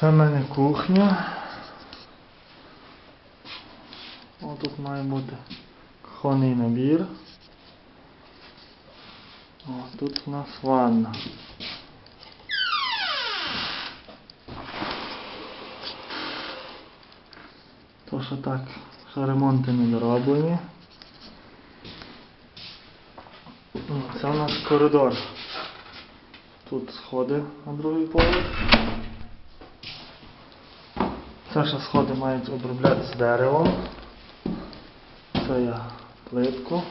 Це в мене кухня. О, тут має бути кухонний набір. О, тут у нас ванна. То що так, що ремонти не дороблені. Це у нас коридор. Тут сходи на другий поверх. Ще сходи мають оброблятися деревом. Це я плитку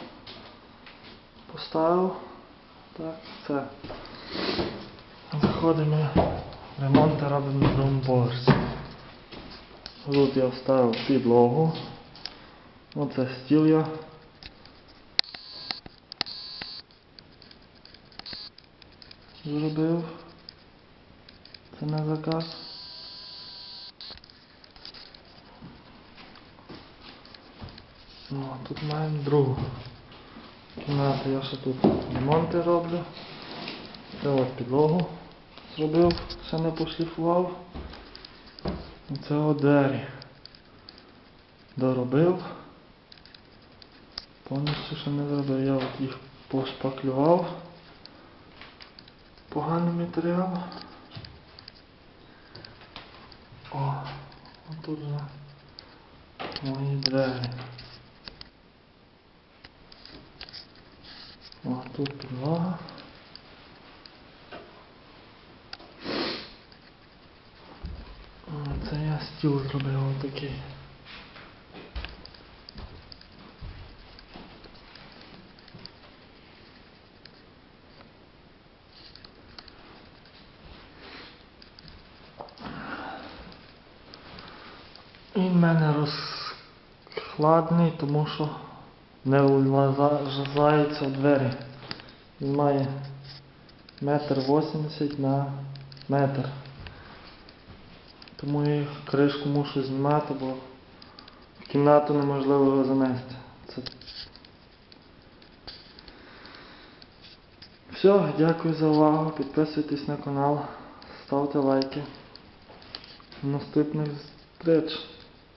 поставив. Так, це заходимо, ремонти робимо на другому поверсі. Тут я вставив підлогу. Оце стіл я. Зробив. Це на заказ. Ну, тут маємо другу кімнату. Я ще тут ремонти роблю. Це от підлогу зробив, ще не пошліфував. Це от двері. Доробив. Повністю ще не зробив. Я от їх пошпаклював. Поганий матеріал. О, тут вже мої двері. О, тут підлога. Це я стіл зробив отакий. Він в мене розкладний, тому що не влазаються в двері. Він має метр вісімдесят на метр. Тому я кришку мушу знімати, бо в кімнату неможливо його занести. Це... Все, дякую за увагу. Підписуйтесь на канал, ставте лайки. Наступних зустріч.